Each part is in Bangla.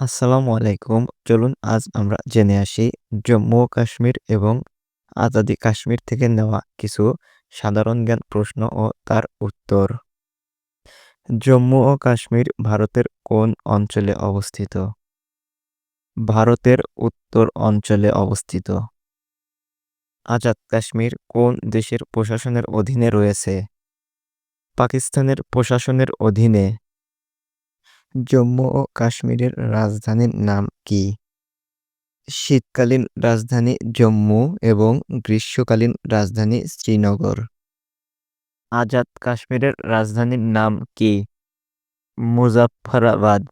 আসসালামু আলাইকুম। চলুন আজ আমরা জেনে আসি জম্মু ও কাশ্মীর এবং আজাদি কাশ্মীর থেকে নেওয়া কিছু সাধারণ জ্ঞান প্রশ্ন ও তার উত্তর। জম্মু ও কাশ্মীর ভারতের কোন অঞ্চলে অবস্থিত? ভারতের উত্তর অঞ্চলে অবস্থিত। আজাদ কাশ্মীর কোন দেশের প্রশাসনের অধীনে রয়েছে? পাকিস্তানের প্রশাসনের অধীনে। জম্মু ও কাশ্মীরের রাজধানীর নাম কি? শীতকালীন রাজধানী জম্মু এবং গ্রীষ্মকালীন রাজধানী শ্রীনগর। আজাদ কাশ্মীরের রাজধানীর নাম কি? মুজাফফরাবাদ।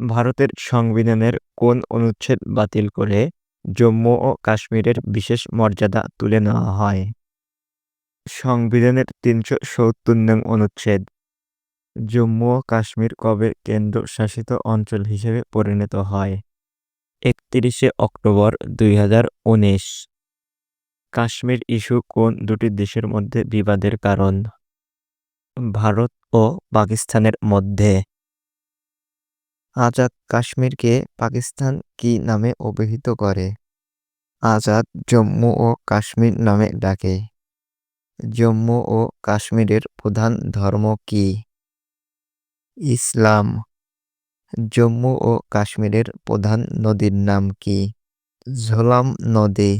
ভারতের সংবিধানের কোন অনুচ্ছেদ বাতিল করে জম্মু ও কাশ্মীরের বিশেষ মর্যাদা তুলে নেওয়া হয়? সংবিধানের তিনশো সত্তর নং অনুচ্ছেদ। জম্মু ও কাশ্মীর কবে কেন্দ্রশাসিত অঞ্চল হিসেবে পরিণত হয়? একত্রিশে অক্টোবর দুই হাজার উনিশ। কাশ্মীর ইস্যু কোন দুটি দেশের মধ্যে বিবাদের কারণ? ভারত ও পাকিস্তানের মধ্যে। আজাদ কাশ্মীরকে পাকিস্তান কি নামে অভিহিত করে? আজাদ জম্মু ও কাশ্মীর নামে ডাকে। জম্মু ও কাশ্মীরের প্রধান ধর্ম কি? ইসলাম। জম্মু ও কাশ্মীরের প্রধান নদীর নাম কি? ঝোলাম নদী